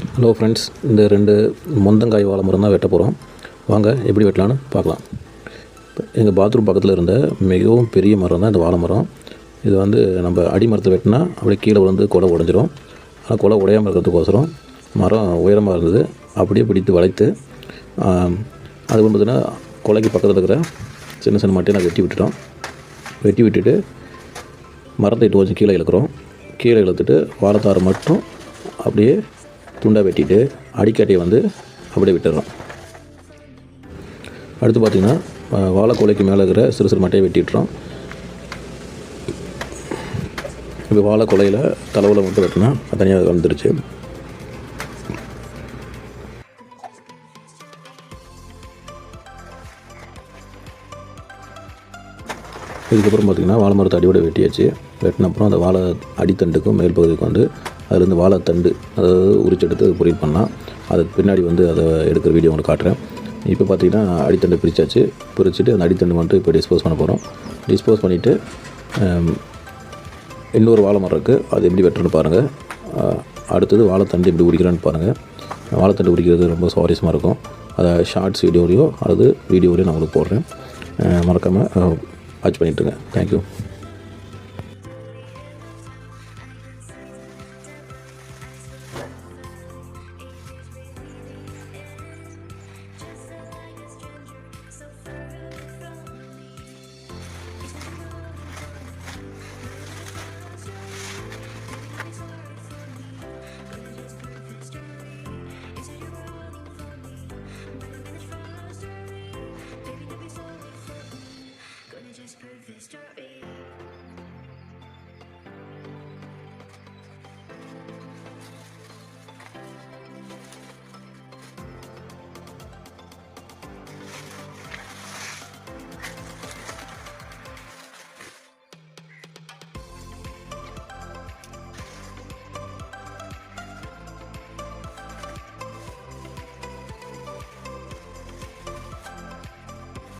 Hello friends இந்த ரெண்டு முந்தங்காய் வாழை மரம் தான் வெட்ட போகிறோம் வாங்க எப்படி வெட்டலான்னு பார்க்கலாம். எங்கள் பாத்ரூம் பக்கத்தில் இருந்த மிகவும் பெரிய மரம் தான் இந்த வாழை மரம். இது வந்து நம்ம அடி மரத்தை வெட்டினா அப்படியே கீழே விழுந்து கொலை உடஞ்சிரும். ஆனால் கொலை உடையாமல் இருக்கிறதுக்கோசரம் மரம் உயரமாக இருந்தது. அப்படியே பிடித்து வளைத்து அது வந்து பார்த்தீங்கன்னா கொலைக்கு பக்கத்தில் இருக்கிற சின்ன சின்ன மட்டையை நான் வெட்டி விட்டுட்டோம். வெட்டி விட்டுட்டு மரத்தை இட்டு கொஞ்சம் கீழே இழுக்கிறோம். கீழே இழுத்துட்டு வாழைத்தாரை மட்டும் அப்படியே துண்டாக வெட்டிட்டு அடிக்கட்டையை வந்து அப்படியே விட்டுறோம் அடுத்து பார்த்திங்கன்னா வாழைக்கோலைக்கு மேலே இருக்கிற சிறு சிறு மட்டையை வெட்டிட்டுறோம். இப்போ வாழைக்கொலையில் தலைவில் மட்டும் வெட்டினா தனியாக வந்துருச்சு இதுக்கப்புறம் பார்த்திங்கன்னா வாழை மரத்தை அடியோட வெட்டியாச்சு. வெட்டின அப்புறம் அந்த வாழை அடித்தண்டுக்கும் மேல் பகுதிக்கும் வந்து அதுலேருந்து வாழைத்தண்டு அதாவது உரிச்செடுத்து பொரியல் பண்ணலாம். அதுக்கு பின்னாடி வந்து அதை எடுக்கிற வீடியோ உங்களுக்கு காட்டுறேன். இப்போ பார்த்தீங்கன்னா அடித்தண்டை பிரித்தாச்சு பிரிச்சுட்டு அந்த அடித்தண்டு மட்டும் இப்போ டிஸ்போஸ் பண்ண போகிறோம் டிஸ்போஸ் பண்ணிவிட்டு இன்னொரு வாழை மரம் இருக்குது அது எப்படி வெட்டுறன்னு பாருங்கள் அடுத்தது வாழைத்தண்டு எப்படி உரிக்கிறான்னு பாருங்கள் வாழைத்தண்டு உரிக்கிறது ரொம்ப சுவாரஸ்யமாக இருக்கும். அதை ஷார்ட்ஸ் வீடியோலையோ அல்லது வீடியோலையோ நான் உங்களுக்கு போடுறேன். மறக்காமல் வாட்ச் பண்ணிட்டுருங்க. Thank you Mr.